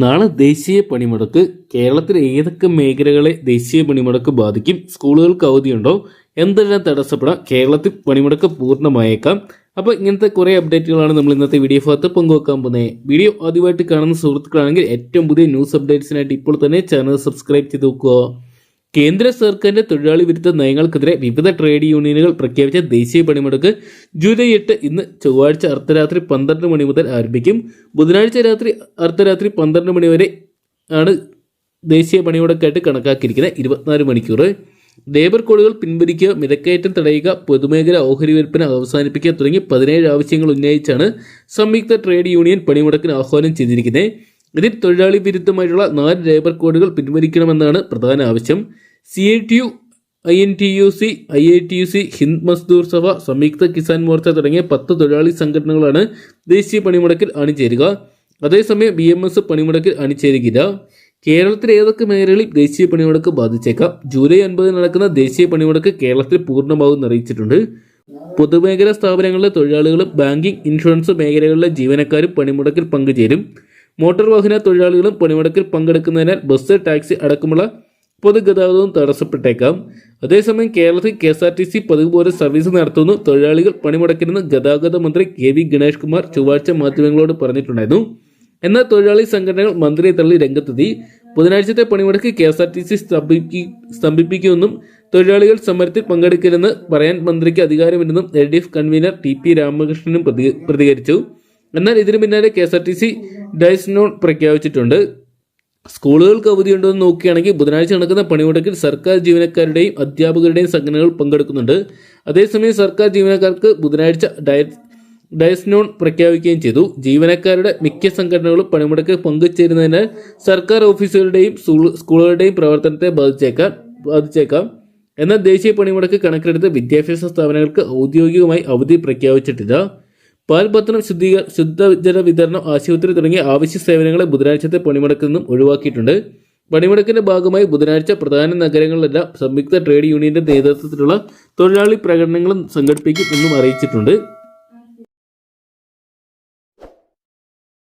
നാളെ ദേശീയ പണിമുടക്ക്. കേരളത്തിലെ ഏതൊക്കെ മേഖലകളെ ദേശീയ പണിമുടക്ക് ബാധിക്കും? സ്കൂളുകൾക്ക് അവധിയുണ്ടോ? എന്തെല്ലാം തടസ്സപ്പെടാം? കേരളത്തിൽ പണിമുടക്ക് പൂർണമായേക്കാം. അപ്പോൾ ഇങ്ങനത്തെ കുറേ അപ്ഡേറ്റുകളാണ് നമ്മൾ ഇന്നത്തെ വീഡിയോ ഭാഗത്ത് പങ്കുവെക്കാൻ പോകുന്നത്. വീഡിയോ ആദ്യമായിട്ട് കാണുന്ന സുഹൃത്തുക്കളാണെങ്കിൽ ഏറ്റവും പുതിയ ന്യൂസ് അപ്ഡേറ്റ്സിനായിട്ട് ഇപ്പോൾ തന്നെ ചാനൽ സബ്സ്ക്രൈബ് ചെയ്ത് നോക്കുക കേന്ദ്ര സർക്കാരിന്റെ തൊഴിലാളി വിരുദ്ധ നയങ്ങൾക്കെതിരെ വിവിധ ട്രേഡ് യൂണിയനുകൾ പ്രഖ്യാപിച്ച ദേശീയ പണിമുടക്ക് ജൂലൈ എട്ട് ഇന്ന് ചൊവ്വാഴ്ച അർദ്ധരാത്രി പന്ത്രണ്ട് മണി മുതൽ ആരംഭിക്കും. ബുധനാഴ്ച രാത്രി അർദ്ധരാത്രി പന്ത്രണ്ട് മണി വരെ ആണ് ദേശീയ പണിമുടക്കായിട്ട് കണക്കാക്കിയിരിക്കുന്നത്. ഇരുപത്തിനാല് മണിക്കൂർ. ലേബർ കോഡുകൾ പിൻവലിക്കുക വിലക്കയറ്റം തടയുക പൊതുമേഖല ഓഹരി വിൽപ്പന അവസാനിപ്പിക്കുക തുടങ്ങി പതിനേഴ് ആവശ്യങ്ങൾ ഉന്നയിച്ചാണ് സംയുക്ത ട്രേഡ് യൂണിയൻ പണിമുടക്കിന് ആഹ്വാനം ചെയ്തിരിക്കുന്നത്. ഇതിൽ തൊഴിലാളി വിരുദ്ധമായിട്ടുള്ള നാല് ലേബർ കോഡുകൾ പിൻവലിക്കണമെന്നാണ് പ്രധാന ആവശ്യം. C I T U I N T U C I I T U C Hind Mazdoor Sabha Samyukta Kisan Morcha തുടങ്ങിയ പത്ത് തൊഴിലാളി സംഘടനകളാണ് ദേശീയ പണിമുടക്കിൽ അണിചേരുക. അതേസമയം ബി എം എസ് പണിമുടക്കിൽ അണിചേരുകില്ല കേരളത്തിലെ ഏതൊക്കെ മേഖലകളിൽ ദേശീയ പണിമുടക്ക് ബാധിച്ചേക്കാം? ജൂലൈ ഒൻപതിന് നടക്കുന്ന ദേശീയ പണിമുടക്ക് കേരളത്തിൽ പൂർണമാകുമെന്ന് അറിയിച്ചിട്ടുണ്ട്. പൊതുമേഖലാ സ്ഥാപനങ്ങളിലെ തൊഴിലാളികളും ബാങ്കിംഗ് ഇൻഷുറൻസ് മേഖലകളിലെ ജീവനക്കാരും പണിമുടക്കിൽ പങ്കുചേരും. മോട്ടോർ വാഹന തൊഴിലാളികളും പണിമുടക്കിൽ പങ്കെടുക്കുന്നതിനാൽ ബസ് ടാക്സി അടക്കമുള്ള പൊതുഗതാഗതവും തടസ്സപ്പെട്ടേക്കാം. അതേസമയം കേരളത്തിൽ K S R T C പതിവ് പോലെ സർവീസ് നടത്തുന്നു. തൊഴിലാളികൾ പണിമുടക്കിരുന്ന ഗതാഗത മന്ത്രി കെ വി ഗണേഷ് കുമാർ ചൊവ്വാഴ്ച മാധ്യമങ്ങളോട് പറഞ്ഞിട്ടുണ്ടായിരുന്നു. എന്നാൽ തൊഴിലാളി സംഘടനകൾ മന്ത്രിയെ തള്ളി രംഗത്തെത്തി. ബുധനാഴ്ചത്തെ പണിമുടക്ക് K S R T C സ്തംഭിപ്പി സ്തംഭിപ്പിക്കുമെന്നും തൊഴിലാളികൾ സമരത്തിൽ പങ്കെടുക്കില്ലെന്ന് പറയാൻ മന്ത്രിക്ക് അധികാരമില്ലെന്നും L D F convener T P രാമകൃഷ്ണനും പ്രതി- പ്രതികരിച്ചു. എന്നാൽ ഇതിനു പിന്നാലെ K S R T C dies non പ്രഖ്യാപിച്ചിട്ടുണ്ട്. സ്കൂളുകൾക്ക് അവധിയുണ്ടോ എന്ന് നോക്കുകയാണെങ്കിൽ ബുധനാഴ്ച നടക്കുന്ന പണിമുടക്കിൽ സർക്കാർ ജീവനക്കാരുടെയും അധ്യാപകരുടെയും സംഘടനകൾ പങ്കെടുക്കുന്നുണ്ട്. അതേസമയം സർക്കാർ ജീവനക്കാർക്ക് ബുധനാഴ്ച ഡയ ഡയസ്നോൺ പ്രഖ്യാപിക്കുകയും ചെയ്തു. ജീവനക്കാരുടെ മിക്ക സംഘടനകളും പണിമുടക്കിൽ പങ്കുചേരുന്നതിനാൽ സർക്കാർ ഓഫീസുകളുടെയും സ്കൂളുകളുടെയും പ്രവർത്തനത്തെ ബാധിച്ചേക്കാം ബാധിച്ചേക്കാം. എന്നാൽ ദേശീയ പണിമുടക്ക് കണക്കിലെടുത്ത് വിദ്യാഭ്യാസ സ്ഥാപനങ്ങൾക്ക് ഔദ്യോഗികമായി അവധി പ്രഖ്യാപിച്ചിട്ടില്ല. പാൽപത്രം ശുദ്ധീക ശുദ്ധജല വിതരണം ആശുപത്രി തുടങ്ങിയ ആവശ്യ സേവനങ്ങളെ ബുധനാഴ്ചത്തെ പണിമുടക്കിൽ നിന്നും ഒഴിവാക്കിയിട്ടുണ്ട്. പണിമുടക്കിന്റെ ഭാഗമായി ബുധനാഴ്ച പ്രധാന നഗരങ്ങളിലെല്ലാം സംയുക്ത ട്രേഡ് യൂണിയന്റെ നേതൃത്വത്തിലുള്ള തൊഴിലാളി പ്രകടനങ്ങളും സംഘടിപ്പിക്കും എന്നും അറിയിച്ചിട്ടുണ്ട്.